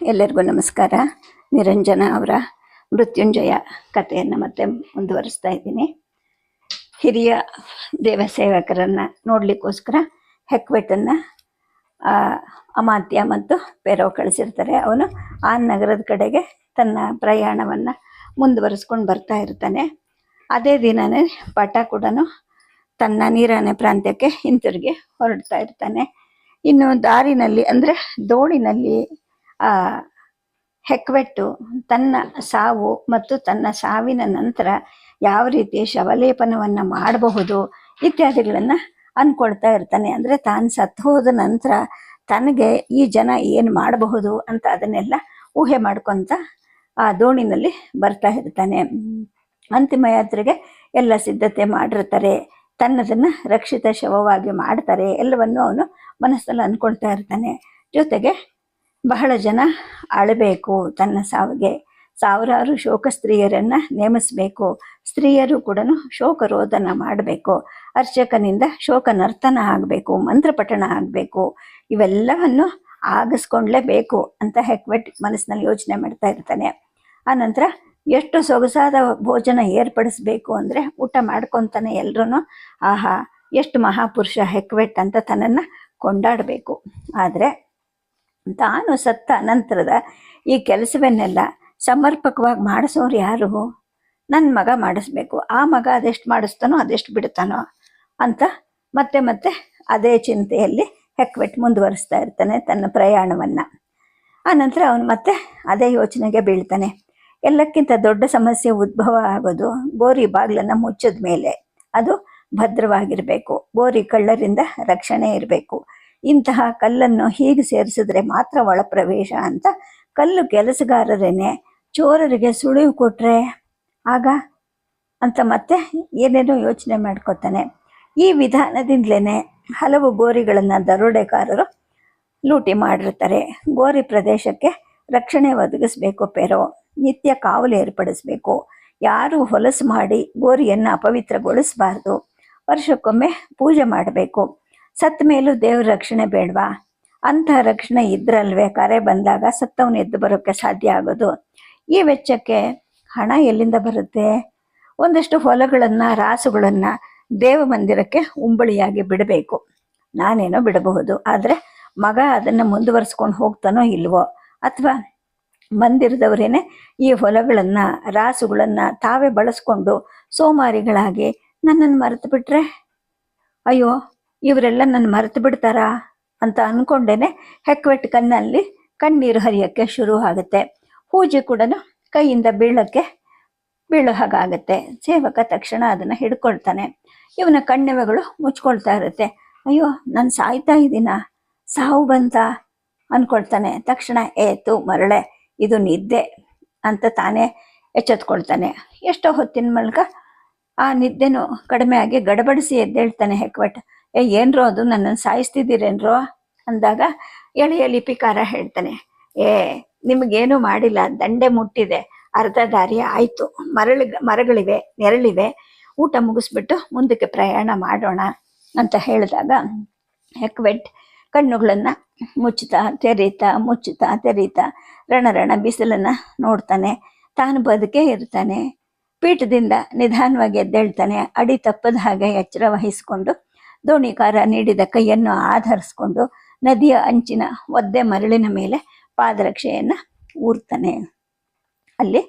ಎಲ್ಲರಿಗೂ ನಮಸ್ಕಾರ. ನಿರಂಜನ ಅವರ ಮೃತ್ಯುಂಜಯ ಕಥೆಯನ್ನು ಮತ್ತೆ ಮುಂದುವರಿಸ್ತಾ ಇದ್ದೀನಿ. ಹಿರಿಯ ದೇವಸೇವಕರನ್ನು ನೋಡಲಿಕ್ಕೋಸ್ಕರ ಹೆಕ್ವೆಟನ್ನು ಅಮಾತ್ಯ ಮತ್ತು ಪೆರೋ ಕಳಿಸಿರ್ತಾರೆ. ಅವನು ಆ ನಗರದ ಕಡೆಗೆ ತನ್ನ ಪ್ರಯಾಣವನ್ನು ಮುಂದುವರಿಸ್ಕೊಂಡು ಬರ್ತಾ ಇರ್ತಾನೆ. ಅದೇ ದಿನವೇ ಪಾಠ ಕೂಡ ತನ್ನ ನೀರಾನೆ ಪ್ರಾಂತ್ಯಕ್ಕೆ ಹಿಂತಿರುಗಿ ಹೊರಡ್ತಾ ಇರ್ತಾನೆ. ಇನ್ನು ದಾರಿನಲ್ಲಿ ಅಂದರೆ ದೋಣಿನಲ್ಲಿ ಆ, ಹೆಕ್ವೆಟ್ಟು ತನ್ನ ಸಾವು ಮತ್ತು ತನ್ನ ಸಾವಿನ ನಂತರ ಯಾವ ರೀತಿ ಶವಲೇಪನವನ್ನು ಮಾಡಬಹುದು ಇತ್ಯಾದಿಗಳನ್ನು ಅನ್ಕೊಳ್ತಾ ಇರ್ತಾನೆ. ಅಂದರೆ ತಾನು ಸತ್ತು ಹೋದ ನಂತರ ತನಗೆ ಈ ಜನ ಏನು ಮಾಡಬಹುದು ಅಂತ ಅದನ್ನೆಲ್ಲ ಊಹೆ ಮಾಡ್ಕೊತ ಆ ದೋಣಿನಲ್ಲಿ ಬರ್ತಾ ಇರ್ತಾನೆ. ಅಂತಿಮ ಯಾತ್ರೆಗೆ ಎಲ್ಲ ಸಿದ್ಧತೆ ಮಾಡಿರ್ತಾರೆ. ತನ್ನದನ್ನ ರಕ್ಷಿತ ಶವವಾಗಿ ಮಾಡ್ತಾರೆ. ಎಲ್ಲವನ್ನು ಅವನು ಮನಸ್ಸಲ್ಲಿ ಅಂದ್ಕೊಳ್ತಾ ಇರ್ತಾನೆ. ಜೊತೆಗೆ ಬಹಳ ಜನ ಅಳಬೇಕು. ತನ್ನ ಸಾವಿಗೆ ಸಾವಿರಾರು ಶೋಕ ಸ್ತ್ರೀಯರನ್ನ ನೇಮಿಸಬೇಕು. ಸ್ತ್ರೀಯರು ಕೂಡ ಶೋಕರೋಧನ ಮಾಡಬೇಕು. ಅರ್ಚಕನಿಂದ ಶೋಕ ನರ್ತನ ಆಗಬೇಕು ಮಂತ್ರಪಠಣ ಆಗಬೇಕು. ಇವೆಲ್ಲವನ್ನು ಆಗಿಸ್ಕೊಂಡ್ಲೇಬೇಕು ಅಂತ ಹೆಕ್ವೆಟ್ ಮನಸ್ಸಿನಲ್ಲಿ ಯೋಚನೆ ಮಾಡ್ತಾ ಇರ್ತಾನೆ. ಆನಂತರ ಎಷ್ಟು ಸೊಗಸಾದ ಭೋಜನ ಏರ್ಪಡಿಸ್ಬೇಕು ಅಂದರೆ ಊಟ ಮಾಡ್ಕೊತಾನೆ ಎಲ್ಲರೂ ಆಹಾ, ಎಷ್ಟು ಮಹಾಪುರುಷ ಹೆಕ್ವೆಟ್ ಅಂತ ತನ್ನನ್ನು ಕೊಂಡಾಡಬೇಕು. ಆದರೆ ತಾನು ಸತ್ತ ನಂತರದ ಈ ಕೆಲಸವನ್ನೆಲ್ಲ ಸಮರ್ಪಕವಾಗಿ ಮಾಡಿಸೋರು ಯಾರು? ನನ್ನ ಮಗ ಮಾಡಿಸ್ಬೇಕು. ಆ ಮಗ ಅದೆಷ್ಟು ಮಾಡಿಸ್ತಾನೋ ಅದೆಷ್ಟು ಬಿಡ್ತಾನೋ ಅಂತ ಮತ್ತೆ ಮತ್ತೆ ಅದೇ ಚಿಂತೆಯಲ್ಲಿ ಹೆಕ್ವೆಟ್ ಮುಂದುವರಿಸ್ತಾ ಇರ್ತಾನೆ ತನ್ನ ಪ್ರಯಾಣವನ್ನು. ಆನಂತರ ಅವನು ಮತ್ತೆ ಅದೇ ಯೋಚನೆಗೆ ಬೀಳ್ತಾನೆ. ಎಲ್ಲಕ್ಕಿಂತ ದೊಡ್ಡ ಸಮಸ್ಯೆ ಉದ್ಭವ ಆಗೋದು ಗೋರಿ ಬಾಗಿಲನ್ನು ಮುಚ್ಚಿದ ಮೇಲೆ ಅದು ಭದ್ರವಾಗಿರಬೇಕು. ಗೋರಿ ಕಳ್ಳರಿಂದ ರಕ್ಷಣೆ ಇರಬೇಕು. ಇಂತಹ ಕಲ್ಲನ್ನು ಹೀಗೆ ಸೇರಿಸಿದ್ರೆ ಮಾತ್ರ ಒಳ ಪ್ರವೇಶ ಅಂತ ಕಲ್ಲು ಕೆಲಸಗಾರರೇನೆ ಚೋರರಿಗೆ ಸುಳಿವು ಕೊಟ್ರೆ ಆಗ ಅಂತ ಮತ್ತೆ ಏನೇನೋ ಯೋಚನೆ ಮಾಡ್ಕೋತಾನೆ. ಈ ವಿಧಾನದಿಂದಲೇ ಹಲವು ಗೋರಿಗಳನ್ನು ದರೋಡೆಕಾರರು ಲೂಟಿ ಮಾಡಿರ್ತಾರೆ. ಗೋರಿ ಪ್ರದೇಶಕ್ಕೆ ರಕ್ಷಣೆ ಒದಗಿಸ್ಬೇಕು ಪೆರೋ. ನಿತ್ಯ ಕಾವಲು ಏರ್ಪಡಿಸ್ಬೇಕು. ಯಾರು ಹೊಲಸು ಮಾಡಿ ಗೋರಿಯನ್ನು ಅಪವಿತ್ರಗೊಳಿಸಬಾರ್ದು. ವರ್ಷಕ್ಕೊಮ್ಮೆ ಪೂಜೆ ಮಾಡಬೇಕು. ಸತ್ತ ಮೇಲೂ ದೇವ್ರ ರಕ್ಷಣೆ ಬೇಡವಾ? ಅಂತಹ ರಕ್ಷಣೆ ಇದ್ರಲ್ವೇ? ಕರೆ ಬಂದಾಗ ಸತ್ತವನು ಎದ್ದು ಬರೋಕ್ಕೆ ಸಾಧ್ಯ ಆಗೋದು. ಈ ವೆಚ್ಚಕ್ಕೆ ಹಣ ಎಲ್ಲಿಂದ ಬರುತ್ತೆ? ಒಂದಷ್ಟು ಹೊಲಗಳನ್ನು, ರಾಸುಗಳನ್ನು ದೇವ ಮಂದಿರಕ್ಕೆ ಉಂಬಳಿಯಾಗಿ ಬಿಡಬೇಕು. ನಾನೇನೋ ಬಿಡಬಹುದು, ಆದರೆ ಮಗ ಅದನ್ನು ಮುಂದುವರಿಸ್ಕೊಂಡು ಹೋಗ್ತಾನೋ ಇಲ್ವೋ? ಅಥವಾ ಮಂದಿರದವರೇನೆ ಈ ಹೊಲಗಳನ್ನು, ರಾಸುಗಳನ್ನು ತಾವೇ ಬಳಸ್ಕೊಂಡು ಸೋಮಾರಿಗಳಾಗಿ ನನ್ನನ್ನು ಮರೆತು ಬಿಟ್ರೆ? ಅಯ್ಯೋ ಇವರೆಲ್ಲ ನನ್ನ ಮರೆತು ಬಿಡ್ತಾರಾ ಅಂತ ಅಂದ್ಕೊಂಡೇನೆ ಹೆಕ್ವೆಟ್ ಕಣ್ಣಲ್ಲಿ ಕಣ್ಣೀರು ಹರಿಯೋಕ್ಕೆ ಶುರು ಆಗುತ್ತೆ. ಪೂಜೆ ಕೂಡ ಕೈಯಿಂದ ಬೀಳೋಕ್ಕೆ ಬೀಳೋ ಹಾಗಾಗತ್ತೆ ಸೇವಕ ತಕ್ಷಣ ಅದನ್ನು ಹಿಡ್ಕೊಳ್ತಾನೆ. ಇವನ ಕಣ್ಣೆವೆಗಳು ಮುಚ್ಕೊಳ್ತಾ ಇರುತ್ತೆ. ಅಯ್ಯೋ, ನಾನು ಸಾಯ್ತಾ ಇದ್ದೀನ ಸಾವು ಬಂತ? ಅನ್ಕೊಳ್ತಾನೆ. ತಕ್ಷಣ ಏತು ಮರಳೆ, ಇದು ನಿದ್ದೆ ಅಂತ ತಾನೇ ಎಚ್ಚೆತ್ಕೊಳ್ತಾನೆ. ಎಷ್ಟೋ ಹೊತ್ತಿನ ಮೂಲಕ ಆ ನಿದ್ದೆನೂ ಕಡಿಮೆ ಆಗಿ ಗಡಬಡಿಸಿ ಎದ್ದೇಳ್ತಾನೆ ಹೆಕ್ವಟ್. ಏ, ಏನ್ರೋ ಅದು, ನನ್ನನ್ನು ಸಾಯಿಸ್ತಿದ್ದೀರೇನ್ರೋ? ಅಂದಾಗ ಎಳೆಯ ಲಿಪಿಕಾರ ಹೇಳ್ತಾನೆ. ಏ, ನಿಮಗೇನು ಮಾಡಿಲ್ಲ, ದಂಡೆ ಮುಟ್ಟಿದೆ, ಅರ್ಧ ದಾರಿ ಆಯಿತು, ಮರಳು, ಮರಗಳಿವೆ, ನೆರಳಿವೆ, ಊಟ ಮುಗಿಸ್ಬಿಟ್ಟು ಮುಂದಕ್ಕೆ ಪ್ರಯಾಣ ಮಾಡೋಣ ಅಂತ ಹೇಳಿದಾಗ ಹೆಕ್ವೆಟ್ ಕಣ್ಣುಗಳನ್ನು ಮುಚ್ಚುತ್ತಾ, ತೆರೀತಾ ಮುಚ್ಚುತ್ತಾ, ತೆರೀತಾ, ರಣರಣ ಬಿಸಿಲನ್ನು ನೋಡ್ತಾನೆ. ತಾನು ಬದುಕೇ ಇರ್ತಾನೆ. ಪೀಠದಿಂದ ನಿಧಾನವಾಗಿ ಎದ್ದೇಳ್ತಾನೆ. ಅಡಿ ತಪ್ಪದ ಹಾಗೆ ಎಚ್ಚರ ವಹಿಸಿಕೊಂಡು ದೋಣಿಕಾರ ನೀಡಿದ ಕೈಯನ್ನು ಆಧರಿಸಿಕೊಂಡು ನದಿಯ ಅಂಚಿನ ಒದ್ದೆ ಮರಳಿನ ಮೇಲೆ ಪಾದರಕ್ಷೆಯನ್ನು ಊರ್ತಾನೆ. ಅಲ್ಲಿ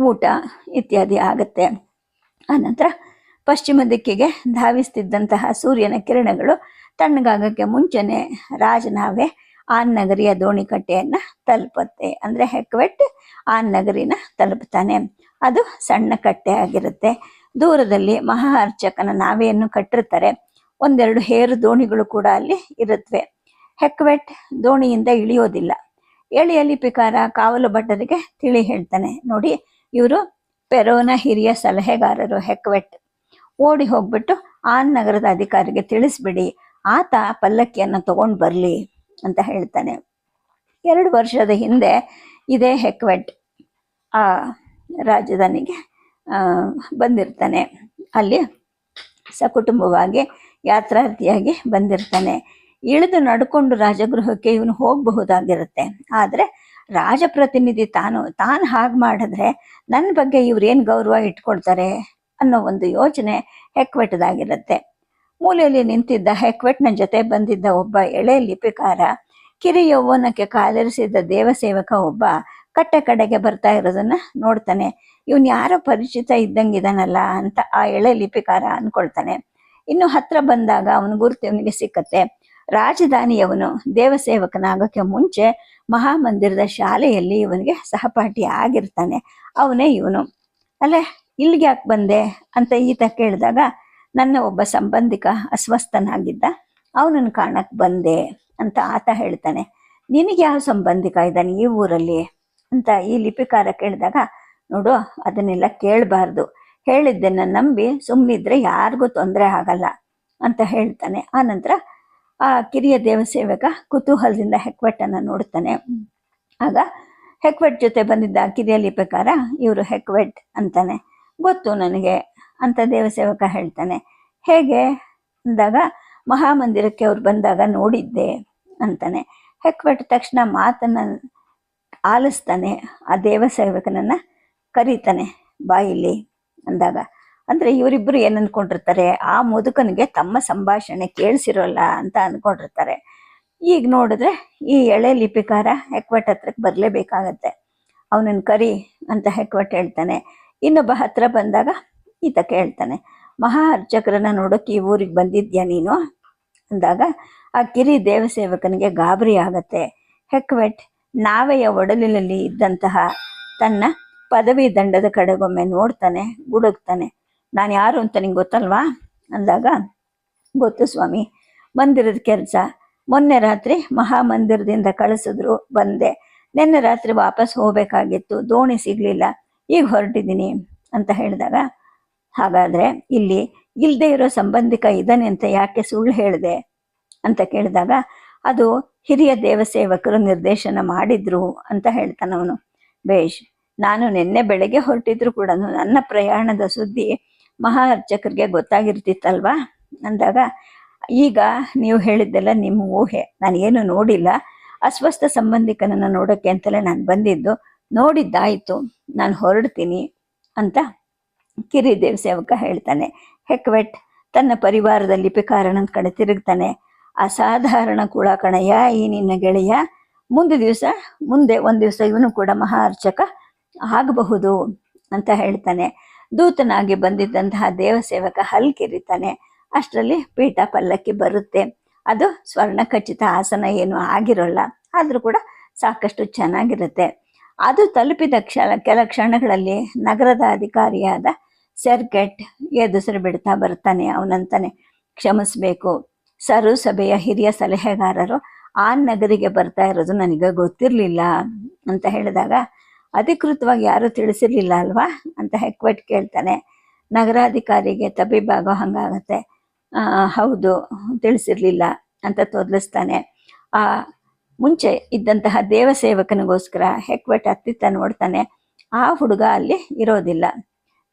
ಊಟ ಇತ್ಯಾದಿ ಆಗುತ್ತೆ. ಆನಂತರ ಪಶ್ಚಿಮ ದಿಕ್ಕಿಗೆ ಧಾವಿಸ್ತಿದ್ದಂತಹ ಸೂರ್ಯನ ಕಿರಣಗಳು ತಣ್ಣಗಾಗಕ್ಕೆ ಮುಂಚೆನೆ ರಾಜನಾವೆ ಆನ್ ನಗರಿಯ ದೋಣಿಕಟ್ಟೆಯನ್ನು ತಲುಪುತ್ತೆ. ಅಂದರೆ ಹೆಕ್ವೆಟ್ ಆನ್ ನಗರಿನ ತಲುಪ್ತಾನೆ. ಅದು ಸಣ್ಣ ಕಟ್ಟೆ ಆಗಿರುತ್ತೆ. ದೂರದಲ್ಲಿ ಮಹಾ ಅರ್ಚಕನ ನಾವೆಯನ್ನು ಕಟ್ಟಿರ್ತಾರೆ. ಒಂದೆರಡು ಹೇರು ದೋಣಿಗಳು ಕೂಡ ಅಲ್ಲಿ ಇರುತ್ತವೆ ಹೆಕ್ವೆಟ್ ದೋಣಿಯಿಂದ ಇಳಿಯೋದಿಲ್ಲ. ಎಳೆಯ ಲಿಪಿಕಾರ ಕಾವಲು ಭಟ್ಟರಿಗೆ ತಿಳಿ ಹೇಳ್ತಾನೆ. ನೋಡಿ ಇವರು ಪೆರೋನ ಹಿರಿಯ ಸಲಹೆಗಾರರು ಹೆಕ್ವೆಟ್. ಓಡಿ ಹೋಗ್ಬಿಟ್ಟು ಆನ್ ನಗರದ ಅಧಿಕಾರಿಗೆ ತಿಳಿಸ್ಬಿಡಿ. ಆತ ಪಲ್ಲಕ್ಕಿಯನ್ನು ತಗೊಂಡು ಬರಲಿ ಅಂತ ಹೇಳ್ತಾನೆ. ಎರಡು ವರ್ಷದ ಹಿಂದೆ ಇದೇ ಹೆಕ್ವೆಟ್ ಆ ರಾಜಧಾನಿಗೆ ಆ, ಬಂದಿರ್ತಾನೆ. ಅಲ್ಲಿ ಸಕುಟುಂಬವಾಗಿ ಯಾತ್ರಾರ್ಥಿಯಾಗಿ ಬಂದಿರ್ತಾನೆ. ಇಳಿದು ನಡ್ಕೊಂಡು ರಾಜಗೃಹಕ್ಕೆ ಇವನು ಹೋಗಬಹುದಾಗಿರುತ್ತೆ. ಆದರೆ ರಾಜಪ್ರತಿನಿಧಿ ತಾನು ತಾನು ಹಾಗೆ ಮಾಡಿದ್ರೆ ನನ್ನ ಬಗ್ಗೆ ಇವ್ರೇನು ಗೌರವ ಇಟ್ಕೊಳ್ತಾರೆ ಅನ್ನೋ ಒಂದು ಯೋಚನೆ ಹೆಕ್ವೆಟ್ದಾಗಿರುತ್ತೆ. ಮೂಲೆಯಲ್ಲಿ ನಿಂತಿದ್ದ ಹೆಕ್ವೆಟ್ನ ಜೊತೆ ಬಂದಿದ್ದ ಒಬ್ಬ ಎಳೆ ಲಿಪಿಕಾರ, ಕಿರಿ ಯೌವನಕ್ಕೆ ಕಾಲಿರಿಸಿದ್ದ ದೇವಸೇವಕ ಒಬ್ಬ ಕಟ್ಟೆ ಕಡೆಗೆ ಬರ್ತಾ ಇರೋದನ್ನ ನೋಡ್ತಾನೆ. ಇವನು ಯಾರೋ ಪರಿಚಿತ ಇದ್ದಂಗಿದಾನಲ್ಲ ಅಂತ ಆ ಎಳೆ ಲಿಪಿಕಾರ ಅನ್ಕೊಳ್ತಾನೆ. ಇನ್ನು ಹತ್ರ ಬಂದಾಗ ಅವನ ಗುರುತು ಅವನಿಗೆ ಸಿಕ್ಕತ್ತೆ. ರಾಜಧಾನಿಯವನು ದೇವಸೇವಕನಾಗೋಕ್ಕೆ ಮುಂಚೆ ಮಹಾಮಂದಿರದ ಶಾಲೆಯಲ್ಲಿ ಇವನಿಗೆ ಸಹಪಾಠಿ ಆಗಿರ್ತಾನೆ. ಅವನೇ ಇವನು. ಅಲ್ಲೇ, ಇಲ್ಲಿಗೆ ಯಾಕೆ ಬಂದೆ? ಅಂತ ಈತ ಕೇಳಿದಾಗ, ನನ್ನ ಒಬ್ಬ ಸಂಬಂಧಿಕ ಅಸ್ವಸ್ಥನಾಗಿದ್ದ, ಅವನನ್ನು ಕಾಣಕ್ಕೆ ಬಂದೆ ಅಂತ ಆತ ಹೇಳ್ತಾನೆ. ನಿನಗೆ ಯಾವ ಸಂಬಂಧಿಕ ಇದ್ದಾನೆ ಈ ಊರಲ್ಲಿ? ಅಂತ ಈ ಲಿಪಿಕಾರ ಕೇಳಿದಾಗ, ನೋಡು, ಅದನ್ನೆಲ್ಲ ಕೇಳಬಾರ್ದು. ಹೇಳಿದ್ದನ್ನ ನಂಬಿ ಸುಮ್ಮನಿದ್ರೆ ಯಾರಿಗೂ ತೊಂದರೆ ಆಗಲ್ಲ ಅಂತ ಹೇಳ್ತಾನೆ. ಆನಂತರ ಆ ಕಿರಿಯ ದೇವಸೇವಕ ಕುತೂಹಲದಿಂದ ಹೆಕ್ವೆಟ್ಟನ್ನು ನೋಡ್ತಾನೆ. ಆಗ ಹೆಕ್ವೆಟ್ ಜೊತೆ ಬಂದಿದ್ದ ಕಿರಿಯ ಲಿಪಿಕಾರ, ಇವರು ಹೆಕ್ವೆಟ್ ಅಂತಾನೆ. ಗೊತ್ತು ನನಗೆ ಅಂತ ದೇವಸೇವಕ ಹೇಳ್ತಾನೆ. ಹೇಗೆ? ಅಂದಾಗ, ಮಹಾಮಂದಿರಕ್ಕೆ ಅವ್ರು ಬಂದಾಗ ನೋಡಿದ್ದೆ ಅಂತಾನೆ. ಹೆಕ್ವೆಟ್ ತಕ್ಷಣ ಮಾತನ್ನ ಆಲಿಸ್ತಾನೆ. ಆ ದೇವಸೇವಕನನ್ನ ಕರೀತಾನೆ ಬಾಯಿಲಿ ಅಂದಾಗ. ಅಂದ್ರೆ ಇವರಿಬ್ರು ಏನ್ ಅನ್ಕೊಂಡಿರ್ತಾರೆ, ಆ ಮುದುಕನಿಗೆ ತಮ್ಮ ಸಂಭಾಷಣೆ ಕೇಳಿಸಿರೋಲ್ಲ ಅಂತ ಅನ್ಕೊಂಡಿರ್ತಾರೆ. ಈಗ ನೋಡಿದ್ರೆ ಈ ಎಳೆ ಲಿಪಿಕಾರ ಹೆಕ್ವಟ್ ಹತ್ರಕ್ಕೆ ಬರಲೇಬೇಕಾಗತ್ತೆ. ಅವನನ್ನ ಕರಿ ಅಂತ ಹೆಕ್ವಟ್ ಹೇಳ್ತಾನೆ. ಇನ್ನೊಬ್ಬ ಹತ್ರ ಬಂದಾಗ ಈತ ಕೇಳ್ತಾನೆ, ಮಹಾ ಅರ್ಚಕರನ್ನ ನೋಡೋಕೆ ಈ ಊರಿಗೆ ಬಂದಿದ್ಯಾ ನೀನು? ಅಂದಾಗ, ಆ ಕಿರಿ ದೇವಸೇವಕನಿಗೆ ಗಾಬರಿ ಆಗತ್ತೆ. ಹೆಕ್ವೆಟ್ ನಾವೆಯ ಒಡಲಿನಲ್ಲಿ ಇದ್ದಂತಹ ತನ್ನ ಪದವಿ ದಂಡದ ಕಡೆಗೊಮ್ಮೆ ನೋಡ್ತಾನೆ ಗುಡುಗ್ತಾನೆ ನಾನು ಯಾರು ಅಂತ ನಿಂಗೆ ಗೊತ್ತಲ್ವಾ? ಅಂದಾಗ, ಗೊತ್ತು ಸ್ವಾಮಿ, ಮಂದಿರದ ಕೆಲಸ. ಮೊನ್ನೆ ರಾತ್ರಿ ಮಹಾಮಂದಿರದಿಂದ ಕಳಿಸಿದ್ರು, ಬಂದೆ. ನಿನ್ನೆ ರಾತ್ರಿ ವಾಪಸ್ ಹೋಗಬೇಕಾಗಿತ್ತು, ದೋಣಿ ಸಿಗಲಿಲ್ಲ, ಈಗ ಹೊರಟಿದ್ದೀನಿ ಅಂತ ಹೇಳಿದಾಗ, ಹಾಗಾದರೆ ಇಲ್ಲಿ ಇಲ್ಲದೆ ಇರೋ ಸಂಬಂಧಿಕ ಇದ್ದಾನೆ ಅಂತ ಯಾಕೆ ಸುಳ್ಳು ಹೇಳಿದೆ? ಅಂತ ಕೇಳಿದಾಗ, ಅದು ಹಿರಿಯ ದೇವಸೇವಕರು ನಿರ್ದೇಶನ ಮಾಡಿದ್ರು ಅಂತ ಹೇಳ್ತಾನೆ ಅವನು ಬೇಷ್ ನಾನು ನಿನ್ನೆ ಬೆಳಗ್ಗೆ ಹೊರಟಿದ್ರು ಕೂಡ ನನ್ನ ಪ್ರಯಾಣದ ಸುದ್ದಿ ಮಹಾ ಅರ್ಚಕರಿಗೆ ಗೊತ್ತಾಗಿರ್ತಿತ್ತಲ್ವಾ? ಅಂದಾಗ, ಈಗ ನೀವು ಹೇಳಿದ್ದೆಲ್ಲ ನಿಮ್ಮ ಊಹೆ, ನಾನು ಏನು ನೋಡಿಲ್ಲ. ಅಸ್ವಸ್ಥ ಸಂಬಂಧಿಕನನ್ನು ನೋಡೋಕ್ಕೆ ಅಂತಲೇ ನಾನು ಬಂದಿದ್ದು. ನೋಡಿದ್ದಾಯಿತು, ನಾನು ಹೊರಡ್ತೀನಿ ಅಂತ ಕಿರಿ ದೇವಸೇವಕ ಹೇಳ್ತಾನೆ. ಹೆಕ್ವೆಟ್ ತನ್ನ ಪರಿವಾರದ ಲಿಪಿಕಾರಣನ ಕಡೆ ತಿರುಗ್ತಾನೆ. ಅಸಾಧಾರಣ ಕೂಡ ಕಣಯ್ಯ, ಈ ನಿನ್ನ ಗೆಳೆಯ. ಮುಂದೆ ದಿವಸ, ಮುಂದೆ ಒಂದು ದಿವಸ ಇವನು ಕೂಡ ಮಹಾ ಅರ್ಚಕ ಆಗಬಹುದು ಅಂತ ಹೇಳ್ತಾನೆ. ದೂತನಾಗಿ ಬಂದಿದ್ದಂತಹ ದೇವಸೇವಕ ಹಲ್ಕಿರಿತಾನೆ. ಅಷ್ಟರಲ್ಲಿ ಪೀಠ ಪಲ್ಲಕ್ಕಿ ಬರುತ್ತೆ. ಅದು ಸ್ವರ್ಣ ಖಚಿತ ಆಸನ ಏನು ಆಗಿರೋಲ್ಲ. ಆದರೂ ಕೂಡ ಸಾಕಷ್ಟು ಚೆನ್ನಾಗಿರುತ್ತೆ. ಅದು ತಲುಪಿದ ಕ್ಷಣ ಕೆಲ ಕ್ಷಣಗಳಲ್ಲಿ ನಗರದ ಅಧಿಕಾರಿಯಾದ ಸೆರ್ಕೆಟ್ ಎದುಸಿರು ಬಿಡ್ತಾ ಬರ್ತಾನೆ. ಅವನಂತಾನೆ ಕ್ಷಮಿಸ್ಬೇಕು. ಸರು ಸಭೆಯ ಹಿರಿಯ ಸಲಹೆಗಾರರು ಆ ನಗರಿಗೆ ಬರ್ತಾ ಇರೋದು ನನಗೆ ಗೊತ್ತಿರಲಿಲ್ಲ ಅಂತ ಹೇಳಿದಾಗ ಅಧಿಕೃತವಾಗಿ ಯಾರೂ ತಿಳಿಸಿರ್ಲಿಲ್ಲ ಅಲ್ವಾ? ಅಂತ ಹೆಕ್ವೆಟ್ ಕೇಳ್ತಾನೆ. ನಗರಾಧಿಕಾರಿಗೆ ತಬ್ಬಿಬ್ಬಾಗೋ ಹಂಗಾಗತ್ತೆ. ಆ, ಹೌದು ತಿಳಿಸಿರ್ಲಿಲ್ಲ ಅಂತ ತೊದಲಿಸ್ತಾನೆ. ಆ ಮುಂಚೆ ಇದ್ದಂತಹ ದೇವಸೇವಕನಿಗೋಸ್ಕರ ಹೆಕ್ವೆಟ್ ಹತ್ತಿತ್ತ ನೋಡ್ತಾನೆ. ಆ ಹುಡುಗ ಅಲ್ಲಿ ಇರೋದಿಲ್ಲ.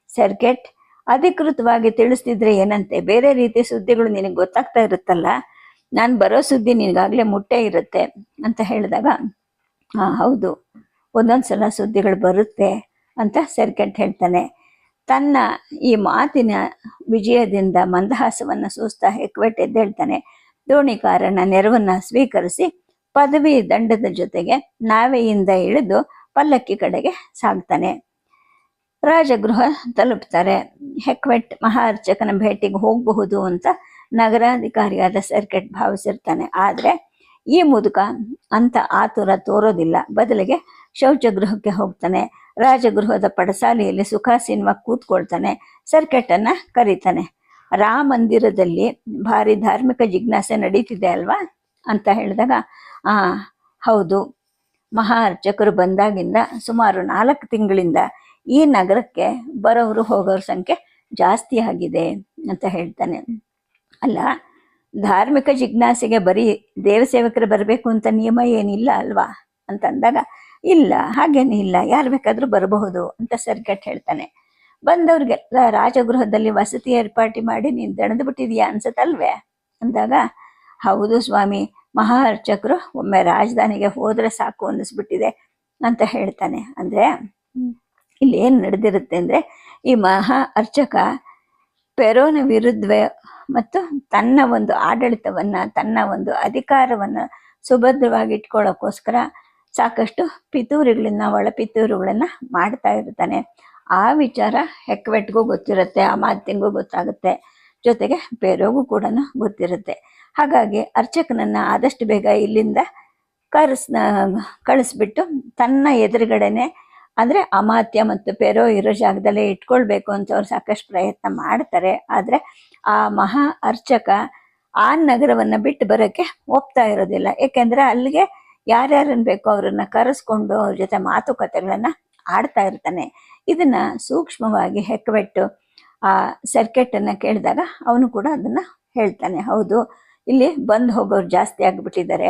ಸರ್ಕೆಟ್ ಅಧಿಕೃತವಾಗಿ ತಿಳಿಸ್ತಿದ್ರೆ ಏನಂತೆ? ಬೇರೆ ರೀತಿ ಸುದ್ದಿಗಳು ನಿನಗೆ ಗೊತ್ತಾಗ್ತಾ ಇರುತ್ತಲ್ಲ? ನಾನು ಬರೋ ಸುದ್ದಿ ನಿನಗಾಗಲೇ ಮುಟ್ಟೆ ಇರುತ್ತೆ ಅಂತ ಹೇಳಿದಾಗ ಹಾಂ ಹೌದು. ಒಂದೊಂದ್ಸಲ ಸುದ್ದಿಗಳು ಬರುತ್ತೆ ಅಂತ ಸೆರ್ಕೆಟ್ ಹೇಳ್ತಾನೆ. ತನ್ನ ಈ ಮಾತಿನ ವಿಜಯದಿಂದ ಮಂದಹಾಸವನ್ನು ಸೂಸ್ತಾ ಹೆಕ್ವೆಟ್ ಎದ್ದೇಳ್ತಾನೆ ದೋಣಿಕಾರನ ನೆರವನ್ನು ಸ್ವೀಕರಿಸಿ ಪದವಿ ದಂಡದ ಜೊತೆಗೆ ನಾವೆಯಿಂದ ಇಳಿದು ಪಲ್ಲಕ್ಕಿ ಕಡೆಗೆ ಸಾಗ್ತಾನೆ. ರಾಜಗೃಹ ತಲುಪ್ತಾರೆ. ಹೆಕ್ವೆಟ್ ಮಹಾರ್ಚಕನ ಭೇಟಿಗೆ ಹೋಗಬಹುದು ಅಂತ ನಗರಾಧಿಕಾರಿಯಾದ ಸರ್ಕೆಟ್ ಭಾವಿಸಿರ್ತಾನೆ. ಆದರೆ ಈ ಮುದುಕ ಅಂತ ಆತುರ ತೋರೋದಿಲ್ಲ. ಬದಲಿಗೆ ಶೌಚಗೃಹಕ್ಕೆ ಹೋಗ್ತಾನೆ. ರಾಜಗೃಹದ ಪಡಸಾಲೆಯಲ್ಲಿ ಸುಖಾಸೀನವಾಗಿ ಕೂತ್ಕೊಳ್ತಾನೆ ಸರ್ಕೆಟನ್ನ ಕರೀತಾನೆ. ರಾಮ ಮಂದಿರದಲ್ಲಿ ಭಾರಿ ಧಾರ್ಮಿಕ ಜಿಜ್ಞಾಸೆ ನಡೀತಿದೆ ಅಲ್ವಾ? ಅಂತ ಹೇಳಿದಾಗ, ಆ, ಹೌದು. ಮಹಾ ಅರ್ಚಕರು ಬಂದಾಗಿಂದ ಸುಮಾರು ನಾಲ್ಕು ತಿಂಗಳಿಂದ ಈ ನಗರಕ್ಕೆ ಬರೋರು ಹೋಗೋರ ಸಂಖ್ಯೆ ಜಾಸ್ತಿ ಆಗಿದೆ ಅಂತ ಹೇಳ್ತಾನೆ. ಅಲ್ಲ, ಧಾರ್ಮಿಕ ಜಿಜ್ಞಾಸೆಗೆ ಬರೀ ದೇವಸೇವಕರು ಬರಬೇಕು ಅಂತ ನಿಯಮ ಏನಿಲ್ಲ ಅಲ್ವಾ? ಅಂತ ಅಂದಾಗ ಇಲ್ಲ, ಹಾಗೇನು ಇಲ್ಲ. ಯಾರು ಬೇಕಾದರೂ ಬರಬಹುದು ಅಂತ ಸರ್ಕಟ್ ಹೇಳ್ತಾನೆ. ಬಂದವ್ರಿಗೆಲ್ಲ ರಾಜಗೃಹದಲ್ಲಿ ವಸತಿ ಏರ್ಪಾಟಿ ಮಾಡಿ ನೀನು ದಣದು ಬಿಟ್ಟಿದೀಯಾ ಅನ್ಸತ್ತಲ್ವೇ? ಅಂದಾಗ, ಹೌದು ಸ್ವಾಮಿ ಮಹಾ ಅರ್ಚಕರು ಒಮ್ಮೆ ರಾಜಧಾನಿಗೆ ಹೋದ್ರೆ ಸಾಕು ಅನ್ನಿಸ್ಬಿಟ್ಟಿದೆ ಅಂತ ಹೇಳ್ತಾನೆ. ಅಂದ್ರೆ, ಇಲ್ಲಿ ಏನು ನಡೆದಿರುತ್ತೆ ಅಂದ್ರೆ, ಈ ಮಹಾ ಅರ್ಚಕ ಪೆರೋನ ವಿರುದ್ಧ ಮತ್ತು ತನ್ನ ಒಂದು ಆಡಳಿತವನ್ನ, ತನ್ನ ಒಂದು ಅಧಿಕಾರವನ್ನ ಸುಭದ್ರವಾಗಿ ಇಟ್ಕೊಳ್ಳೋಕ್ಕೋಸ್ಕರ ಸಾಕಷ್ಟು ಪಿತೂರಿಗಳನ್ನ, ಒಳ ಪಿತೂರುಗಳನ್ನ ಮಾಡ್ತಾ ಇರ್ತಾನೆ. ಆ ವಿಚಾರ ಹೆಕ್ವೆಟ್ಗೂ ಗೊತ್ತಿರುತ್ತೆ, ಆ ಗೊತ್ತಾಗುತ್ತೆ. ಜೊತೆಗೆ ಬೇರೆಗೂ ಕೂಡ ಗೊತ್ತಿರುತ್ತೆ. ಹಾಗಾಗಿ ಅರ್ಚಕನನ್ನ ಆದಷ್ಟು ಬೇಗ ಇಲ್ಲಿಂದ ಕರೆಸ್ ಕಳಿಸ್ಬಿಟ್ಟು ತನ್ನ ಎದುರುಗಡೆನೆ, ಅಂದ್ರೆ ಅಮಾತ್ಯ ಮತ್ತು ಪೆರೋ ಇರೋ ಜಾಗದಲ್ಲೇ ಇಟ್ಕೊಳ್ಬೇಕು ಅಂತ ಅವ್ರು ಸಾಕಷ್ಟು ಪ್ರಯತ್ನ ಮಾಡ್ತಾರೆ. ಆದ್ರೆ ಆ ಮಹಾ ಅರ್ಚಕ ಆ ನಗರವನ್ನ ಬಿಟ್ಟು ಬರೋಕ್ಕೆ ಒಪ್ತಾ ಇರೋದಿಲ್ಲ. ಯಾಕೆಂದ್ರೆ ಅಲ್ಲಿಗೆ ಯಾರ್ಯಾರನ್ನ ಬೇಕೋ ಅವ್ರನ್ನ ಕರೆಸ್ಕೊಂಡು ಅವ್ರ ಜೊತೆ ಮಾತುಕತೆಗಳನ್ನ ಆಡ್ತಾ ಇರ್ತಾನೆ. ಇದನ್ನ ಸೂಕ್ಷ್ಮವಾಗಿ ಹೆಕ್ಕಬೆಟ್ಟು ಆ ಸರ್ಕೆಟ್ ಅನ್ನ ಕೇಳಿದಾಗ ಅವನು ಕೂಡ ಅದನ್ನ ಹೇಳ್ತಾನೆ. ಹೌದು, ಇಲ್ಲಿ ಬಂದು ಹೋಗೋರು ಜಾಸ್ತಿ ಆಗ್ಬಿಟ್ಟಿದ್ದಾರೆ.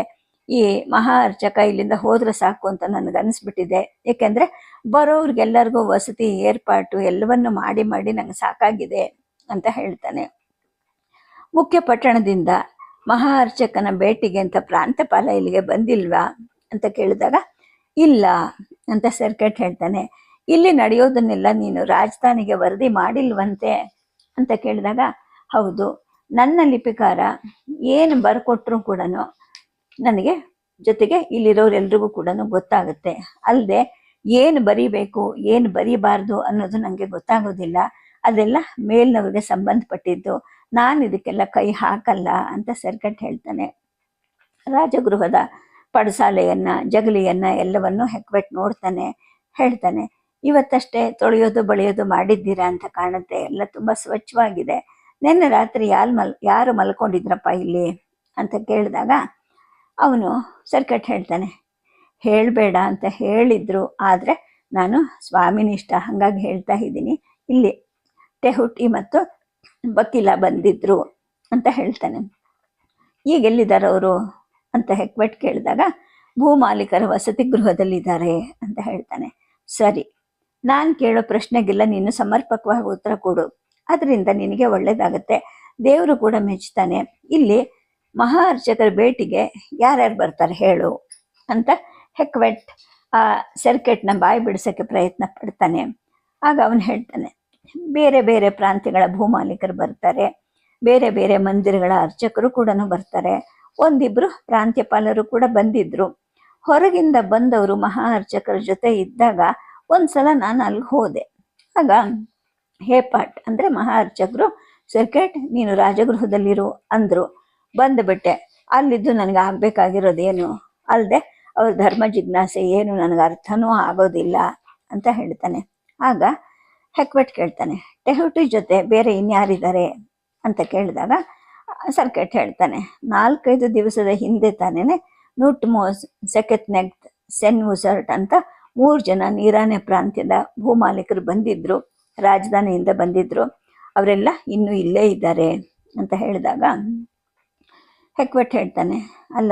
ಈ ಮಹಾ ಅರ್ಚಕ ಇಲ್ಲಿಂದ ಹೋದ್ರೆ ಸಾಕು ಅಂತ ನನಗೆ ಅನಿಸ್ಬಿಟ್ಟಿದೆ. ಏಕೆಂದ್ರೆ ಬರೋರ್ಗೆಲ್ಲರಿಗೂ ವಸತಿ ಏರ್ಪಾಟು ಎಲ್ಲವನ್ನು ಮಾಡಿ ಮಾಡಿ ನಂಗೆ ಸಾಕಾಗಿದೆ ಅಂತ ಹೇಳ್ತಾನೆ. ಮುಖ್ಯ ಪಟ್ಟಣದಿಂದ ಮಹಾ ಅರ್ಚಕನ ಭೇಟಿಗೆ ಅಂತ ಪ್ರಾಂತಪಾಲ ಇಲ್ಲಿಗೆ ಬಂದಿಲ್ವಾ ಅಂತ ಕೇಳಿದಾಗ, ಇಲ್ಲ ಅಂತ ಸರ್ಕೆಟ್ ಹೇಳ್ತಾನೆ, ಇಲ್ಲಿ ನಡೆಯೋದನ್ನೆಲ್ಲ ನೀನು ರಾಜಧಾನಿಗೆ ವರದಿ ಮಾಡಿಲ್ವಂತೆ ಅಂತ ಕೇಳಿದಾಗ, ಹೌದು, ನನ್ನ ಲಿಪಿಕಾರ ಏನು ಬರ್ಕೊಟ್ರು ಕೂಡ ನನಗೆ ಜೊತೆಗೆ ಇಲ್ಲಿರೋರೆಲ್ರಿಗೂ ಕೂಡ ಗೊತ್ತಾಗುತ್ತೆ. ಅಲ್ಲದೆ ಏನು ಬರಿಬೇಕು, ಏನು ಬರೀಬಾರ್ದು ಅನ್ನೋದು ನನಗೆ ಗೊತ್ತಾಗೋದಿಲ್ಲ. ಅದೆಲ್ಲ ಮೇಲ್ನವ್ರಿಗೆ ಸಂಬಂಧಪಟ್ಟಿದ್ದು. ನಾನು ಇದಕ್ಕೆಲ್ಲ ಕೈ ಹಾಕಲ್ಲ ಅಂತ ಸರ್ಕಟ್ ಹೇಳ್ತಾನೆ. ರಾಜಗೃಹದ ಪಡಸಾಲೆಯನ್ನ, ಜಗಲಿಯನ್ನ ಎಲ್ಲವನ್ನು ಹೆಕ್ಬಿಟ್ಟು ನೋಡ್ತಾನೆ, ಹೇಳ್ತಾನೆ. ಇವತ್ತಷ್ಟೇ ತೊಳೆಯೋದು, ಬಳಿಯೋದು ಮಾಡಿದ್ದೀರಾ ಅಂತ ಕಾಣುತ್ತೆ. ಎಲ್ಲ ತುಂಬ ಸ್ವಚ್ಛವಾಗಿದೆ. ನಿನ್ನೆ ರಾತ್ರಿ ಯಾರು ಮಲ್, ಯಾರು ಮಲ್ಕೊಂಡಿದ್ರಪ್ಪ ಇಲ್ಲಿ? ಅಂತ ಕೇಳಿದಾಗ ಅವನು ಸರ್ಕಟ್ ಹೇಳ್ತಾನೆ. ಹೇಳಬೇಡ ಅಂತ ಹೇಳಿದ್ರು. ಆದರೆ ನಾನು ಸ್ವಾಮಿನಿಷ್ಠ ಹಾಗಾಗಿ ಹೇಳ್ತಾ ಇದ್ದೀನಿ. ಇಲ್ಲಿ ಟೆಹುಟಿ ಮತ್ತು ವಕೀಲ ಬಂದಿದ್ರು ಅಂತ ಹೇಳ್ತಾನೆ. ಈಗ ಎಲ್ಲಿದ್ದಾರೆ ಅವರು ಅಂತ ಹೆಕ್ವೆಟ್ ಕೇಳಿದಾಗ ಭೂಮಾಲೀಕರ ವಸತಿ ಗೃಹದಲ್ಲಿದ್ದಾರೆ ಅಂತ ಹೇಳ್ತಾನೆ. ಸರಿ, ನಾನು ಕೇಳೋ ಪ್ರಶ್ನೆಗೆಲ್ಲ ನೀನು ಸಮರ್ಪಕವಾಗಿ ಉತ್ತರ ಕೊಡು. ಅದರಿಂದ ನಿನಗೆ ಒಳ್ಳೇದಾಗತ್ತೆ. ದೇವರು ಕೂಡ ಮೆಚ್ಚುತ್ತಾನೆ ಇಲ್ಲಿ ಮಹಾ ಅರ್ಚಕರ ಭೇಟಿಗೆ ಯಾರ್ಯಾರು ಬರ್ತಾರೆ ಹೇಳು ಅಂತ ಹೆಕ್ವೆಟ್ ಆ ಸರ್ಕೆಟ್ನ ಬಾಯಿ ಬಿಡಿಸೋಕ್ಕೆ ಪ್ರಯತ್ನ ಪಡ್ತಾನೆ. ಆಗ ಅವನು ಹೇಳ್ತಾನೆ ಬೇರೆ ಬೇರೆ ಪ್ರಾಂತ್ಯಗಳ ಭೂಮಾಲೀಕರು ಬರ್ತಾರೆ. ಬೇರೆ ಬೇರೆ ಮಂದಿರಗಳ ಅರ್ಚಕರು ಕೂಡ ಬರ್ತಾರೆ. ಒಂದಿಬ್ರು ಪ್ರಾಂತ್ಯಪಾಲರು ಕೂಡ ಬಂದಿದ್ರು. ಹೊರಗಿಂದ ಬಂದವರು ಮಹಾ ಅರ್ಚಕರ ಜೊತೆ ಇದ್ದಾಗ ಒಂದ್ಸಲ ನಾನು ಅಲ್ಲಿ ಹೋದೆ. ಆಗ ಹೇಪಾಟ್ ಅಂದ್ರೆ ಮಹಾ ಅರ್ಚಕರು ಸರ್ಕೆಟ್ ನೀನು ರಾಜಗೃಹದಲ್ಲಿರು ಅಂದ್ರು. ಬಂದ್ಬಿಟ್ಟೆ ಅಲ್ಲಿದ್ದು ನನಗೆ ಆಗ್ಬೇಕಾಗಿರೋದೇನು? ಅಲ್ಲದೆ ಅವ್ರ ಧರ್ಮ ಜಿಜ್ಞಾಸೆ ಏನು ನನಗೆ ಅರ್ಥನೂ ಆಗೋದಿಲ್ಲ ಅಂತ ಹೇಳ್ತಾನೆ. ಆಗ ಹೆಕ್ವೆಟ್ ಕೇಳ್ತಾನೆ. ಟೆಹುಟಿ ಜೊತೆ ಬೇರೆ ಇನ್ಯಾರಿದ್ದಾರೆ ಅಂತ ಕೇಳಿದಾಗ, ಸರ್ಕೆಟ್ ಹೇಳ್ತಾನೆ, ನಾಲ್ಕೈದು ದಿವಸದ ಹಿಂದೆ ತಾನೇ ನುಟ್ ಮೋಸ್ ಸೆಕೆತ್ ನೆಗ್ತ್ ಸೆನ್ ಉಸರ್ಟ್ ಅಂತ ಮೂರು ಜನ ನೀರಾನೆ ಪ್ರಾಂತ್ಯದ ಭೂಮಾಲೀಕರು ಬಂದಿದ್ರು, ರಾಜಧಾನಿಯಿಂದ ಬಂದಿದ್ರು. ಅವರೆಲ್ಲ ಇನ್ನೂ ಇಲ್ಲೇ ಇದ್ದಾರೆ ಅಂತ ಹೇಳಿದಾಗ ಹೆಕ್ವೆಟ್ ಹೇಳ್ತಾನೆ, ಅಲ್ಲ,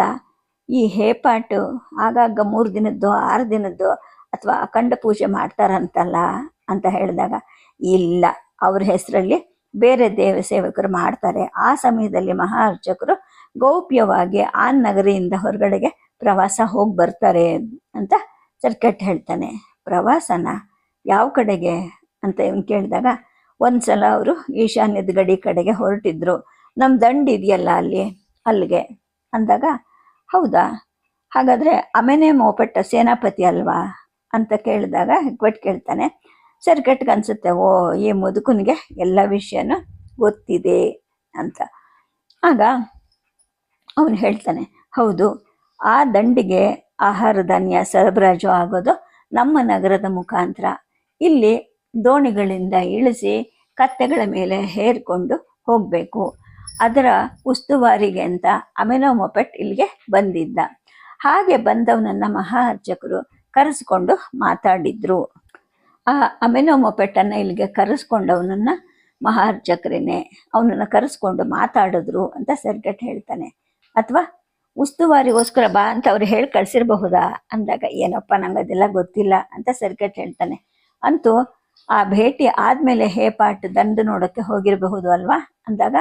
ಈ ಹೇಪಾಟು ಆಗಾಗ ಮೂರು ದಿನದ್ದು, ಆರು ದಿನದ್ದು ಅಥವಾ ಅಖಂಡ ಪೂಜೆ ಮಾಡ್ತಾರಂತಲ್ಲ ಅಂತ ಹೇಳಿದಾಗ, ಇಲ್ಲ, ಅವ್ರ ಹೆಸರಲ್ಲಿ ಬೇರೆ ದೇವ ಸೇವಕರು ಮಾಡ್ತಾರೆ. ಆ ಸಮಯದಲ್ಲಿ ಮಹಾ ಅರ್ಚಕರು ಗೌಪ್ಯವಾಗಿ ಆ ನಗರಿಯಿಂದ ಹೊರಗಡೆಗೆ ಪ್ರವಾಸ ಹೋಗಿ ಬರ್ತಾರೆ ಅಂತ ಸರ್ಕಟ್ ಹೇಳ್ತಾನೆ. ಪ್ರವಾಸನ ಯಾವ ಕಡೆಗೆ ಅಂತ ಇವನು ಕೇಳಿದಾಗ, ಒಂದ್ಸಲ ಅವರು ಈಶಾನ್ಯದ ಗಡಿ ಕಡೆಗೆ ಹೊರಟಿದ್ರು. ನಮ್ಮ ದಂಡ್ ಇದೆಯಲ್ಲ ಅಲ್ಲಿ ಅಲ್ಲಿಗೆ ಅಂದಾಗ, ಹೌದಾ? ಹಾಗಾದ್ರೆ ಅಮೆನೆ ಮೋಪಟ್ಟ ಸೇನಾಪತಿ ಅಲ್ವಾ? ಅಂತ ಕೇಳಿದಾಗ ಹೆಗ್ಬಟ್ ಕೇಳ್ತಾನೆ. ಸರ್ಕಟ್ಗೆ ಅನ್ಸುತ್ತೆ ಓ, ಈ ಮುದುಕನಿಗೆ ಎಲ್ಲ ವಿಷಯನೂ ಗೊತ್ತಿದೆ ಅಂತ. ಆಗ ಅವನು ಹೇಳ್ತಾನೆ, ಹೌದು, ಆ ದಂಡಿಗೆ ಆಹಾರ ಧಾನ್ಯ ಸರಬರಾಜು ಆಗೋದು ನಮ್ಮ ನಗರದ ಮುಖಾಂತರ. ಇಲ್ಲಿ ದೋಣಿಗಳಿಂದ ಇಳಿಸಿ ಕತ್ತೆಗಳ ಮೇಲೆ ಹೇರಿಕೊಂಡು ಹೋಗಬೇಕು. ಅದರ ಉಸ್ತುವಾರಿಗೆ ಅಂತ ಅಮೆನೋಮೊಪೆಟ್ ಇಲ್ಲಿಗೆ ಬಂದಿದ್ದ. ಹಾಗೆ ಬಂದವನನ್ನ ಮಹಾ ಅರ್ಚಕರು ಕರೆಸ್ಕೊಂಡು ಮಾತಾಡಿದ್ರು. ಆ ಅಮೆನೋಮೊಪೆಟ್ಟನ್ನು ಇಲ್ಲಿಗೆ ಕರೆಸ್ಕೊಂಡವನನ್ನು ಮಹಾರ್ಜಕರೇನೆ. ಅವನನ್ನು ಕರೆಸ್ಕೊಂಡು ಮಾತಾಡಿದ್ರು ಅಂತ ಸರ್ಗಟ್ ಹೇಳ್ತಾನೆ. ಅಥವಾ, ಉಸ್ತುವಾರಿಗೋಸ್ಕರ ಬಾ ಅಂತ ಅವ್ರು ಹೇಳಿ ಕಳಿಸಿರ್ಬಹುದಾ? ಅಂದಾಗ, ಏನಪ್ಪ ನಂಗೆ ಅದೆಲ್ಲ ಗೊತ್ತಿಲ್ಲ ಅಂತ ಸರ್ಗಟ್ ಹೇಳ್ತಾನೆ. ಅಂತೂ, ಆ ಭೇಟಿ ಆದಮೇಲೆ ಹೇ ಹೇಪಾಟ್ ದಂಡು ನೋಡೋಕ್ಕೆ ಹೋಗಿರಬಹುದು ಅಲ್ವಾ? ಅಂದಾಗ,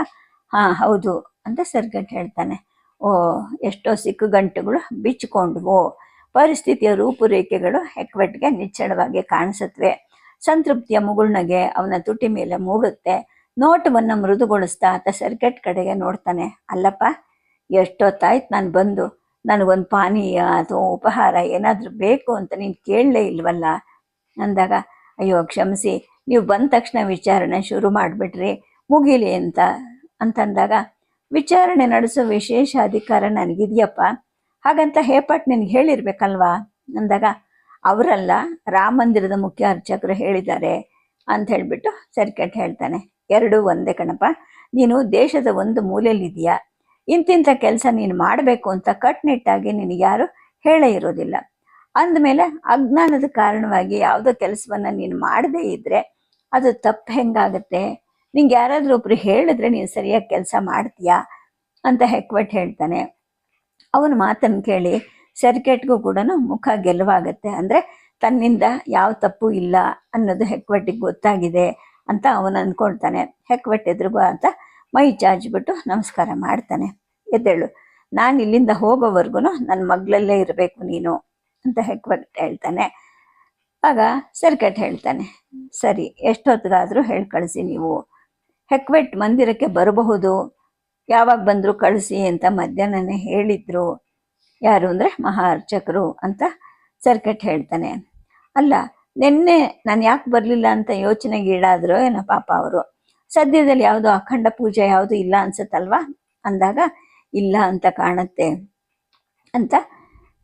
ಹಾಂ, ಹೌದು ಅಂತ ಸರ್ಗಟ್ ಹೇಳ್ತಾನೆ. ಓ, ಎಷ್ಟೋ ಸಿಕ್ಕು ಗಂಟುಗಳು ಬಿಚ್ಕೊಂಡ್ವು. ಪರಿಸ್ಥಿತಿಯ ರೂಪುರೇಖೆಗಳು ಹೆಕ್ವೆಟ್ಗೆ ನಿಚ್ಚಳವಾಗಿ ಕಾಣಿಸುತ್ತವೆ ಸಂತೃಪ್ತಿಯ ಮುಗುಳ್ನಗೆ ಅವನ ತುಟಿ ಮೇಲೆ ಮೂಡುತ್ತೆ ನೋಟವನ್ನು ಮೃದುಗೊಳಿಸ್ತಾ ಆತ ಸರ್ಕೆಟ್ ಕಡೆಗೆ ನೋಡ್ತಾನೆ. ಅಲ್ಲಪ್ಪ, ಎಷ್ಟೊತ್ತಾಯ್ತು ನಾನು ಬಂದು? ನನಗೊಂದು ಪಾನೀಯ ಅಥವಾ ಉಪಹಾರ ಏನಾದರೂ ಬೇಕು ಅಂತ ನೀನು ಕೇಳಲೇ ಇಲ್ವಲ್ಲ? ಅಂದಾಗ, ಅಯ್ಯೋ, ಕ್ಷಮಿಸಿ, ನೀವು ಬಂದ ತಕ್ಷಣ ವಿಚಾರಣೆ ಶುರು ಮಾಡಿಬಿಟ್ರಿ, ಮುಗೀಲಿ ಅಂತ. ಅಂತಂದಾಗ, ವಿಚಾರಣೆ ನಡೆಸೋ ವಿಶೇಷ ಅಧಿಕಾರ ನನಗಿದೆಯಪ್ಪ. ಹಾಗಂತ ಹೇಪಟ್ ನಿನಗೆ ಹೇಳಿರ್ಬೇಕಲ್ವಾ? ಅಂದಾಗ, ಅವರಲ್ಲ ರಾಮ ಮಂದಿರದ ಮುಖ್ಯ ಅರ್ಚಕರು ಹೇಳಿದ್ದಾರೆ ಅಂತ ಹೇಳ್ಬಿಟ್ಟು ಸರ್ಕೆಟ್ ಹೇಳ್ತಾನೆ. ಎರಡೂ ಒಂದೇ ಕಣಪ್ಪ, ನೀನು ದೇಶದ ಒಂದು ಮೂಲೆಯಲ್ಲಿದೆಯಾ ಇಂತಿಂಥ ಕೆಲಸ ನೀನು ಮಾಡಬೇಕು ಅಂತ ಕಟ್ಟುನಿಟ್ಟಾಗಿ ನಿನಗೆ ಯಾರು ಹೇಳೇ ಇರೋದಿಲ್ಲ. ಅಂದಮೇಲೆ ಅಜ್ಞಾನದ ಕಾರಣವಾಗಿ ಯಾವುದೋ ಕೆಲಸವನ್ನು ನೀನು ಮಾಡದೇ ಇದ್ದರೆ ಅದು ತಪ್ಪು ಹೆಂಗಾಗುತ್ತೆ? ನಿಂಗೆ ಯಾರಾದರೂ ಒಬ್ರು ಹೇಳಿದ್ರೆ ನೀನು ಸರಿಯಾಗಿ ಕೆಲಸ ಮಾಡ್ತೀಯಾ? ಅಂತ ಹೆಕ್ವಟ್ ಹೇಳ್ತಾನೆ. ಅವನ ಮಾತನ್ನು ಕೇಳಿ ಸರ್ಕೆಟ್ಗೂ ಕೂಡ ಮುಖ ಗೆಲುವಾಗತ್ತೆ. ಅಂದರೆ ತನ್ನಿಂದ ಯಾವ ತಪ್ಪು ಇಲ್ಲ ಅನ್ನೋದು ಹೆಕ್ವಟ್ಟಿಗೆ ಗೊತ್ತಾಗಿದೆ ಅಂತ ಅವನು ಅಂದ್ಕೊಳ್ತಾನೆ ಹೆಕ್ವಟ್ ಎದುರುಗು ಅಂತ ಮೈ ಚಾಚ್ಬಿಟ್ಟು ನಮಸ್ಕಾರ ಮಾಡ್ತಾನೆ. ಎದ್ದೇಳು, ನಾನು ಇಲ್ಲಿಂದ ಹೋಗೋವರೆಗೂ ನನ್ನ ಮಗಳಲ್ಲೇ ಇರಬೇಕು ನೀನು ಅಂತ ಹೆಕ್ವಟ್ ಹೇಳ್ತಾನೆ. ಆಗ ಸರ್ಕೆಟ್ ಹೇಳ್ತಾನೆ, ಸರಿ, ಎಷ್ಟೊತ್ತಿಗಾದರೂ ಹೇಳಿ ಕಳಿಸಿ ನೀವು. ಹೆಕ್ವೆಟ್ ಮಂದಿರಕ್ಕೆ ಬರಬಹುದು. ಯಾವಾಗ ಬಂದರೂ ಕಳಿಸಿ ಅಂತ ಮಧ್ಯಾಹ್ನನೇ ಹೇಳಿದ್ರು. ಯಾರು ಅಂದರೆ ಮಹಾ ಅರ್ಚಕರು ಅಂತ ಸರ್ಕಟ್ ಹೇಳ್ತಾನೆ. ಅಲ್ಲ, ನಿನ್ನೆ ನಾನು ಯಾಕೆ ಬರಲಿಲ್ಲ ಅಂತ ಯೋಚನೆಗೀಡಾದ್ರು ಏನೋ ಪಾಪ ಅವರು. ಸದ್ಯದಲ್ಲಿ ಯಾವುದೋ ಅಖಂಡ ಪೂಜೆ ಯಾವುದು ಇಲ್ಲ ಅನ್ಸುತ್ತಲ್ವಾ? ಅಂದಾಗ, ಇಲ್ಲ ಅಂತ ಕಾಣುತ್ತೆ ಅಂತ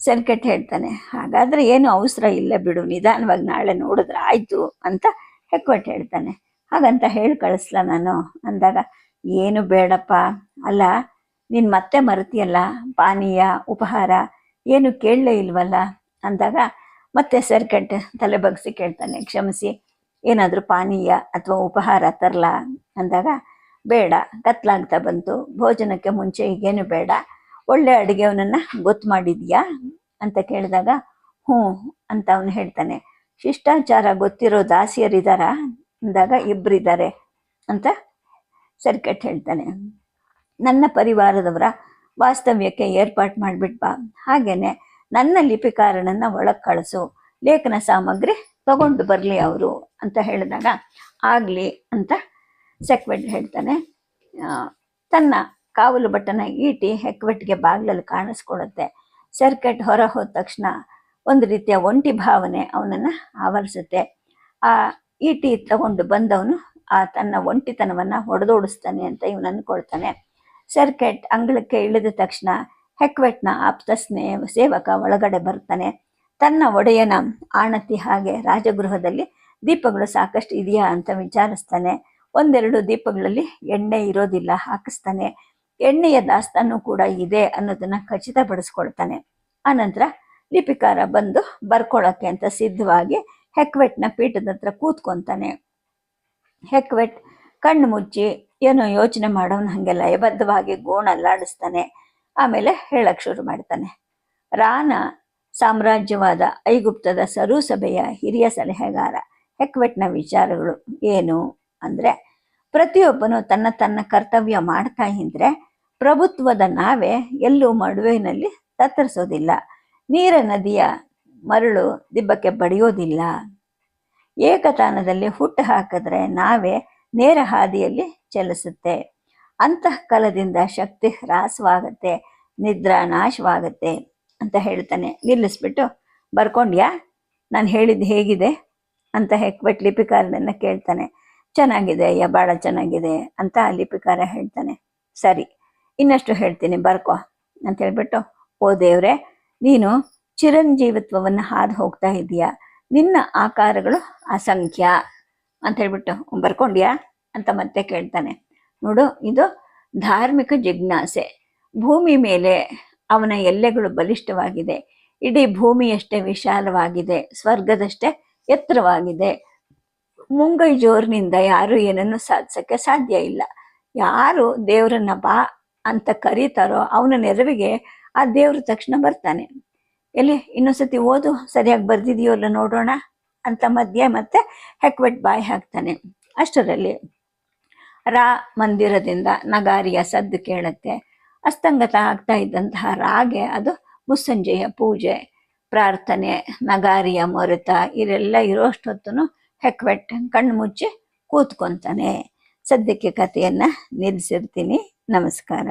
ಸರ್ಕಟ್ ಹೇಳ್ತಾನೆ. ಹಾಗಾದ್ರೆ ಏನು ಅವಸರ ಇಲ್ಲ ಬಿಡು, ನಿಧಾನವಾಗಿ ನಾಳೆ ನೋಡಿದ್ರೆ ಆಯಿತು ಅಂತ ಹೆಕ್ಕೊಟ್ಟು ಹೇಳ್ತಾನೆ. ಹಾಗಂತ ಹೇಳಿ ಕಳಿಸ್ಲ ನಾನು ಅಂದಾಗ ಏನು ಬೇಡಪ್ಪ. ಅಲ್ಲ, ನೀನು ಮತ್ತೆ ಮರೆತಿಯಲ್ಲ? ಪಾನೀಯ, ಉಪಹಾರ, ಏನು ಕೇಳಲೇ ಇಲ್ವಲ್ಲ? ಅಂದಾಗ ಮತ್ತೆ ಸರ್ಕೆಟ್ ತಲೆ ಬಗ್ಸಿ ಕೇಳ್ತಾನೆ, ಕ್ಷಮಿಸಿ, ಏನಾದರೂ ಪಾನೀಯ ಅಥವಾ ಉಪಹಾರ ತರಲ? ಅಂದಾಗ, ಬೇಡ, ಕತ್ಲಾಗ್ತಾ ಬಂತು. ಭೋಜನಕ್ಕೆ ಮುಂಚೆ ಈಗೇನು ಬೇಡ. ಒಳ್ಳೆ ಅಡುಗೆವನನ್ನು ಗೊತ್ತು ಮಾಡಿದ್ಯಾ? ಅಂತ ಕೇಳಿದಾಗ, ಹ್ಞೂ ಅಂತ ಅವನು ಹೇಳ್ತಾನೆ. ಶಿಷ್ಟಾಚಾರ ಗೊತ್ತಿರೋ ದಾಸಿಯರಿದಾರ? ಅಂದಾಗ ಇಬ್ಬರಿದ್ದಾರೆ ಅಂತ ಸರ್ಕಟ್ ಹೇಳ್ತಾನೆ. ನನ್ನ ಪರಿವಾರದವರ ವಾಸ್ತವ್ಯಕ್ಕೆ ಏರ್ಪಾಟ್ ಮಾಡಿಬಿಟ್ ಬಾ. ಹಾಗೇನೆ ನನ್ನ ಲಿಪಿಕಾರನನ್ನು ಒಳಗೆ ಕಳಿಸು. ಲೇಖನ ಸಾಮಗ್ರಿ ತಗೊಂಡು ಬರಲಿ ಅವರು ಅಂತ ಹೇಳಿದಾಗ ಆಗಲಿ ಅಂತ ಸೆಕ್ವೆಟ್ ಹೇಳ್ತಾನೆ. ತನ್ನ ಕಾವಲು ಬಟ್ಟನ ಈಟಿ ಹೆಕ್ವೆಟ್ಗೆ ಬಾಗಿಲಲ್ಲಿ ಕಾಣಿಸ್ಕೊಳ್ಳುತ್ತೆ ಸರ್ಕೆಟ್ ಹೊರ ಹೋದ ತಕ್ಷಣ ಒಂದು ರೀತಿಯ ಒಂಟಿ ಭಾವನೆ ಅವನನ್ನು ಆವರಿಸುತ್ತೆ. ಆ ಈಟಿ ತಗೊಂಡು ಬಂದವನು ಆ ತನ್ನ ಒಂಟಿತನವನ್ನು ಹೊಡೆದೋಡಿಸ್ತಾನೆ ಅಂತ ಇವನು ಅಂದ್ಕೊಳ್ತಾನೆ ಸರ್ಕೆಟ್ ಅಂಗಳಕ್ಕೆ ಇಳಿದ ತಕ್ಷಣ ಹೆಕ್ವೆಟ್ನ ಆಪ್ತ ಸ್ನೇಹ ಸೇವಕ ಒಳಗಡೆ ಬರ್ತಾನೆ. ತನ್ನ ಒಡೆಯನ ಆಣತಿ ಹಾಗೆ ರಾಜಗೃಹದಲ್ಲಿ ದೀಪಗಳು ಸಾಕಷ್ಟು ಇದೆಯಾ ಅಂತ ವಿಚಾರಿಸ್ತಾನೆ. ಒಂದೆರಡು ದೀಪಗಳಲ್ಲಿ ಎಣ್ಣೆ ಇರೋದಿಲ್ಲ, ಹಾಕಿಸ್ತಾನೆ. ಎಣ್ಣೆಯ ದಾಸ್ತಾನು ಕೂಡ ಇದೆ ಅನ್ನೋದನ್ನ ಖಚಿತಪಡಿಸ್ಕೊಳ್ತಾನೆ. ಆನಂತರ ಲಿಪಿಕಾರ ಬಂದು ಬರ್ಕೊಳಕ್ಕೆ ಅಂತ ಸಿದ್ಧವಾಗಿ ಹೆಕ್ವೆಟ್ನ ಪೀಠದ ಹತ್ರ ಕೂತ್ಕೊಂತಾನೆ. ಹೆಕ್ವೆಟ್ ಕಣ್ಣು ಮುಚ್ಚಿ, ಏನೋ ಯೋಚನೆ ಮಾಡೋನು ಹಾಗೆ ಲಯಬದ್ಧವಾಗಿ ಗೋಣ ಗೋಣಲ್ಲಾಡಿಸ್ತಾನೆ ಆಮೇಲೆ ಹೇಳಕ್ ಶುರು ಮಾಡ್ತಾನೆ. ರಾನ ಸಾಮ್ರಾಜ್ಯವಾದ ಐಗುಪ್ತದ ಸರೂಸಭೆಯ ಹಿರಿಯ ಸಲಹೆಗಾರ. ಹೆಕ್ವೆಟ್ನ ವಿಚಾರಗಳು ಏನು ಅಂದ್ರೆ, ಪ್ರತಿಯೊಬ್ಬನು ತನ್ನ ತನ್ನ ಕರ್ತವ್ಯ ಮಾಡ್ತಾ ಇದ್ರೆ, ಪ್ರಭುತ್ವದ ನಾವೇ ಎಲ್ಲೂ ಮಡುವೆನಲ್ಲಿ ತತ್ತರಿಸೋದಿಲ್ಲ. ನೀರ ನದಿಯ ಮರಳು ದಿಬ್ಬಕ್ಕೆ ಬಡಿಯೋದಿಲ್ಲ. ಏಕತಾನದಲ್ಲಿ ಹುಟ್ಟು ಹಾಕಿದ್ರೆ ನಾವೇ ನೇರ ಹಾದಿಯಲ್ಲಿ ಚಲಿಸುತ್ತೆ. ಅಂತಃಕಲದಿಂದ ಶಕ್ತಿ ಹ್ರಾಸವಾಗುತ್ತೆ, ನಿದ್ರಾ ನಾಶವಾಗತ್ತೆ ಅಂತ ಹೇಳ್ತಾನೆ. ನಿಲ್ಲಿಸ್ಬಿಟ್ಟು, ಬರ್ಕೊಂಡ್ಯಾ? ನಾನು ಹೇಳಿದ್ದು ಹೇಗಿದೆ? ಅಂತ ಹೆಕ್ಬಟ್ ಲಿಪಿಕಾರನನ್ನ ಕೇಳ್ತಾನೆ. ಚೆನ್ನಾಗಿದೆ ಅಯ್ಯ ಭಾಳ ಚೆನ್ನಾಗಿದೆ ಅಂತ ಲಿಪಿಕಾರ ಹೇಳ್ತಾನೆ. ಸರಿ, ಇನ್ನಷ್ಟು ಹೇಳ್ತೀನಿ, ಬರ್ಕೋ ಅಂತ ಹೇಳ್ಬಿಟ್ಟು, ಓ ದೇವ್ರೆ, ನೀನು ಚಿರಂಜೀವಿತ್ವವನ್ನು ಹಾದು ಹೋಗ್ತಾ ಇದೀಯಾ ನಿನ್ನ ಆಕಾರಗಳು ಅಸಂಖ್ಯ ಅಂತ ಹೇಳ್ಬಿಟ್ಟು ಬರ್ಕೊಂಡ್ಯಾ ಅಂತ ಮತ್ತೆ ಕೇಳ್ತಾನೆ. ನೋಡು, ಇದು ಧಾರ್ಮಿಕ ಜಿಜ್ಞಾಸೆ. ಭೂಮಿ ಮೇಲೆ ಅವನ ಎಲ್ಲೆಗಳು ಬಲಿಷ್ಠವಾಗಿದೆ. ಇಡೀ ಭೂಮಿಯಷ್ಟೇ ವಿಶಾಲವಾಗಿದೆ. ಸ್ವರ್ಗದಷ್ಟೇ ಎತ್ತರವಾಗಿದೆ. ಮುಂಗೈ ಜೋರಿನಿಂದ ಯಾರು ಏನನ್ನು ಸಾಧಿಸಕ್ಕೆ ಸಾಧ್ಯ ಇಲ್ಲ. ಯಾರು ದೇವರನ್ನ ಬಾ ಅಂತ ಕರೀತಾರೋ ಅವನ ನೆರವಿಗೆ ಆ ದೇವ್ರ ತಕ್ಷಣ ಬರ್ತಾನೆ. ಎಲ್ಲಿ ಇನ್ನೊಂದ್ಸತಿ ಓದು, ಸರಿಯಾಗಿ ಬರ್ದಿದೆಯೋ ಅಲ್ಲ ನೋಡೋಣ ಅಂತ ಮಧ್ಯೆ ಮತ್ತೆ ಹೆಕ್ವೆಟ್ ಬಾಯಿ ಹಾಕ್ತಾನೆ. ಅಷ್ಟರಲ್ಲಿ ರಾ ಮಂದಿರದಿಂದ ನಗಾರಿಯ ಸದ್ದು ಕೇಳುತ್ತೆ. ಅಸ್ತಂಗತ ಆಗ್ತಾ ಇದ್ದಂತಹ ರಾಗೆ, ಅದು ಮುಸ್ಸಂಜೆಯ ಪೂಜೆ, ಪ್ರಾರ್ಥನೆ, ನಗಾರಿಯ ಮೊರೆತ, ಇರೆಲ್ಲ ಇರೋಷ್ಟೊತ್ತು ಹೆಕ್ವೆಟ್ ಕಣ್ಣು ಮುಚ್ಚಿ ಕೂತ್ಕೊಂತಾನೆ. ಸದ್ಯಕ್ಕೆ ಕಥೆಯನ್ನ ನಿಲ್ಲಿಸಿರ್ತೀನಿ. ನಮಸ್ಕಾರ.